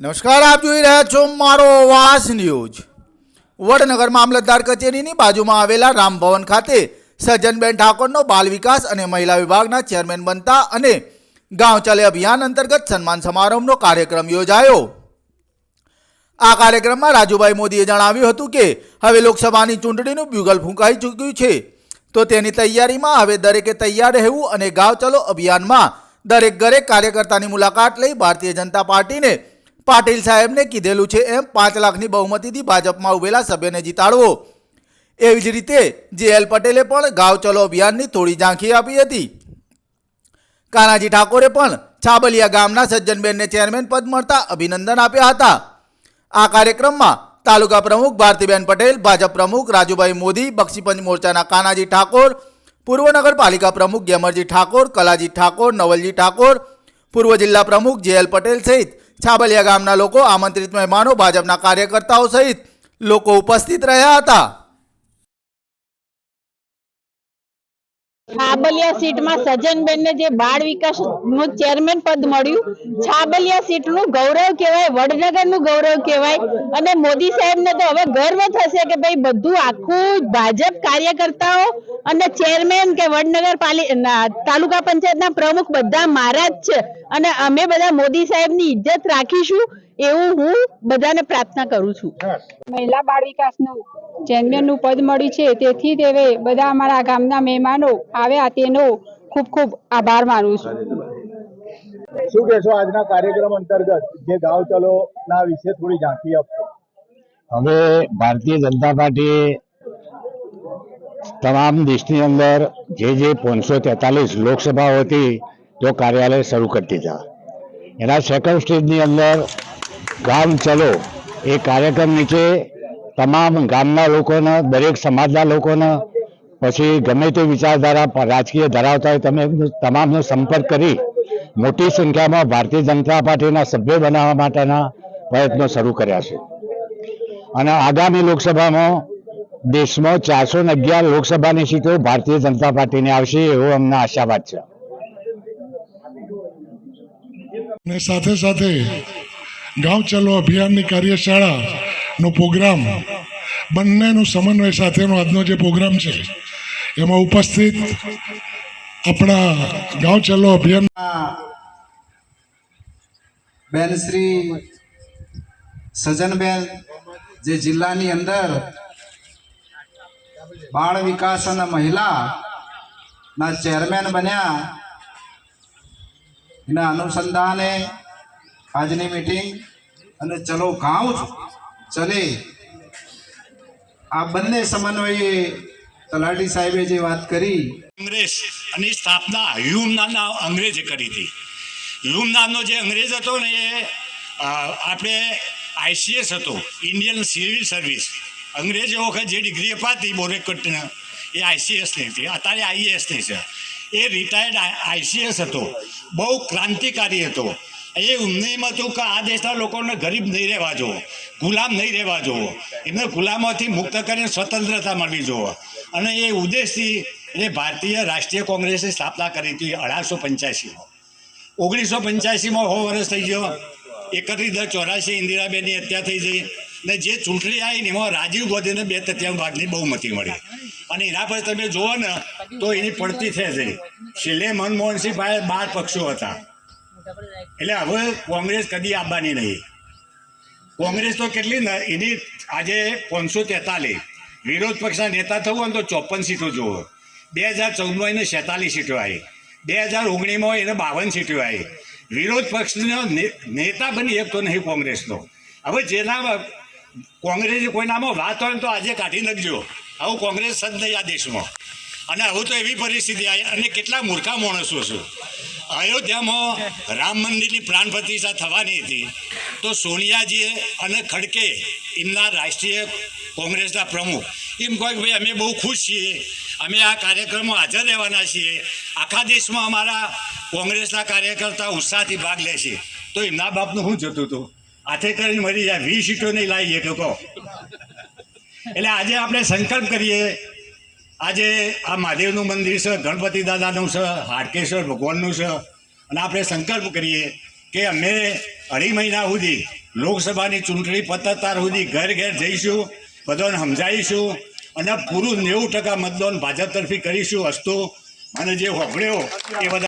નમસ્કાર, આપ જોઈ રહ્યા છો મારો વાસ ન્યૂઝ. વડનગર મામલતદાર કચેરીની બાજુમાં આવેલા રામભવન ખાતે સજ્જનબેન ઠાકોરનો બાલ વિકાસ અને મહિલા વિભાગના ચેરમેન બનતા અને ગાંવ ચાલે અભિયાન અંતર્ગત સન્માન સમારંભનો કાર્યક્રમ યોજાયો. આ કાર્યક્રમમાં રાજુભાઈ મોદીએ જણાવ્યું હતું કે, હવે લોકસભાની ચૂંટણીનું બ્યુગલ ફૂંકાઈ ચૂક્યું છે. તો તેની તૈયારીમાં હવે દરેકે તૈયાર રહેવું અને ગાંવ ચલો અભિયાનમાં દરેક ઘરે કાર્યકર્તાની મુલાકાત લઈ ભારતીય જનતા પાર્ટીને પાટીલ સાહેબને કીધેલું છે એમ પાંચ લાખની બહુમતીથી ભાજપમાં ઉભેલા સભ્યને જીતાડવો. એવી જ રીતે જે એલ પટેલે પણ ગાવ ચલો અભિયાનની થોડી ઝાંખી આપી હતી. કાનાજી ઠાકોરે પણ છાબલિયા ગામના સજ્જનબેનને ચેરમેન પદ મળતા અભિનંદન આપ્યા હતા. આ કાર્યક્રમમાં તાલુકા પ્રમુખ ભારતીબેન પટેલ, ભાજપ પ્રમુખ રાજુભાઈ મોદી, બક્ષીપંચ મોરચાના કાનાજી ઠાકોર, પૂર્વ નગરપાલિકા પ્રમુખ ગેમરજી ઠાકોર, કલાજી ઠાકોર, નવલજી ઠાકોર, પૂર્વ જિલ્લા પ્રમુખ જે એલ પટેલ સહિત છાબલિયા ગામના લોકો આમંત્રિત મહેમાનો ભાજપના કાર્યકર્તાઓ સહિત લોકો ઉપસ્થિત રહ્યા હતા. છાબલિયા સીટમાં સજનબેનને જે બાળ વિકાસનું ચેરમેન પદ મળ્યું છાબલિયા સીટનું ગૌરવ કહેવાય વડનગરનું ગૌરવ કહેવાય અને મોદી સાહેબને તો હવે ગર્વ થશે કે ભાઈ બધું આખું ભાજપ કાર્યકર્તાઓ અને ચેરમેન કે વડનગર પાલિ તાલુકા પંચાયતના પ્રમુખ બધા મારા જ છે. અને અમે બધા મોદી સાહેબની ઇજ્જત રાખીશું એવું હું બધાને પ્રાર્થના કરું છું. મહિલા બાળ વિકાસનું ચેરમેનનું પદ મળ્યું છે. તેથી તેવે બધા અમારા ગામના મહેમાનો આવ્યા. તેનો ખૂબ ખૂબ આભાર માનું છું. શું કહેશો આજના કાર્યક્રમ અંતર્ગત? જે ગાંવ ચલો ના વિશે થોડી ઝાંખી આપશો. હવે ભારતીય જનતા પાર્ટી તમામ દેશની અંદર જે જે પાંચસો તેતાલીસ લોકસભાઓ હતી તો કાર્યાલય શરૂ કરી દીધા એના સેકન્ડ સ્ટેજની અંદર ગામ ચલો એ કાર્યક્રમ નીચે તમામ ગામના લોકોને, દરેક સમાજના લોકોને, પછી ગમે તે વિચારધારા રાજકીય ધરાવતા હોય, તમે તમામનો સંપર્ક કરી મોટી સંખ્યામાં ભારતીય જનતા પાર્ટીના સભ્ય બનાવવા માટેના પ્રયત્નો શરૂ કર્યા છે. અને આગામી લોકસભામાં દેશમાં ચારસો ને અગિયાર લોકસભાની સીટો ભારતીય જનતા પાર્ટીને આવશે એવો અમને આશાવાદ છે. સાથે સાથે ગાંવ ચલો અભિયાનની કાર્યશાળાનો પ્રોગ્રામ. બંનેનું સમન્વય સાથેનો આજનો જે પ્રોગ્રામ છે, એમાં ઉપસ્થિત આપણા ગાંવ ચલો અભિયાન બેન શ્રી સજનબેન, જે જિલ્લાની અંદર બાળ વિકાસ અને મહિલા ના ચેરમેન બન્યા, એના અનુસંધાને આજની મીટિંગ અને ચલો ગાંવ ચલે. આ બંને સમન્વયે તલાટી સાહેબે જે વાત કરી. અંગ્રેજ અને સ્થાપના હ્યુમ નામના અંગ્રેજે કરી હતી. હ્યુમ નામનો જે અંગ્રેજ હતો ને એ આપણે આઈસીએસ હતો, ઇન્ડિયન સિવિલ સર્વિસ. અંગ્રેજો વખત જે ડિગ્રી અપાતી બોરેકટને એ આઈસીએસની હતી. અત્યારે આઈએએસની છે. એ રિટાયર્ડ આઈસીએસ હતો. બહુ ક્રાંતિકારી હતો. એ ઉમનેમ હતું કે આ દેશના લોકોને ગરીબ નહીં રહેવા જુઓ, ગુલામ નહીં રહેવા જુઓ. એમને ગુલામોથી મુક્ત કરીને સ્વતંત્રતા મળવી જુઓ. અને એ ઉદ્દેશથી એ ભારતીય રાષ્ટ્રીય કોંગ્રેસે સ્થાપના કરી હતી અઢારસો પંચ્યાસીમાં. ઓગણીસો પંચ્યાસીમાં હો વર્ષ થઈ ગયો. એકત્રીસ દર ચોરાસી ઇન્દિરાબેનની હત્યા થઈ ગઈ. ને જે ચૂંટણી આવી ને એમાં રાજીવ ગાંધીને બે તૃતીયાંશ ભાગની બહુમતી મળી. અને એના પર તમે જુઓ ને, તો એની પડતી થઈ જઈ છેલ્લે મનમોહનસિંહ ભાઈ બાર પક્ષો હતા. એટલે હવે કોંગ્રેસ કદી આવવાની નહીં. કોંગ્રેસ તો કેટલી એની આજે પાંચસો તેતાલીસ. વિરોધ પક્ષના નેતા થવું હોય તો ચોપન સીટો જુઓ. બે હજાર ચૌદમાં એને છેતાલીસ સીટો આવી. બે હજાર ઓગણીસમાં એને બાવન સીટો આવી. વિરોધ પક્ષનો નેતા બની શકતો નહીં કોંગ્રેસનો. હવે જેના કોંગ્રેસી કોઈનામાં વાત હોય તો આજે કાઢી નાખજો. આવું કોંગ્રેસ જ નહીં આ દેશમાં. અને હવે તો એવી પરિસ્થિતિ આવી અને કેટલા મૂર્ખા માણસો છે. અયોધ્યામાં રામ મંદિરની પ્રાણ પ્રતિષ્ઠા થવાની હતી. તો સોનિયાજીએ અને ખડકે એમના રાષ્ટ્રીય કોંગ્રેસના પ્રમુખ એમ કહે કે ભાઈ, અમે બહુ ખુશ છીએ. અમે આ કાર્યક્રમમાં હાજર રહેવાના છીએ. આખા દેશમાં અમારા કોંગ્રેસના કાર્યકર્તા ઉત્સાહથી ભાગ લે છે. તો એમના બાપનું શું જતું હતું? હાથે કરીને મરી જાય. વીસ સીટો નહીં લાવીએ કે કહો. એટલે આજે આપણે સંકલ્પ કરીએ આજે આ મહાદેવનું મંદિર છે, ગણપતિ દાદાનું છે હાટકેશ્વર ભગવાનનું છે. અને આપણે સંકલ્પ કરીએ કે અમે અઢી મહિના સુધી લોકસભાની ચૂંટણી પતતા સુધી ઘર ઘેર જઈશું, બધાને સમજાવીશું અને પૂરું નેવું ટકા મતદાન ભાજપ તરફી કરીશું હસ્તો અને જે હોભળ્યો એ બધા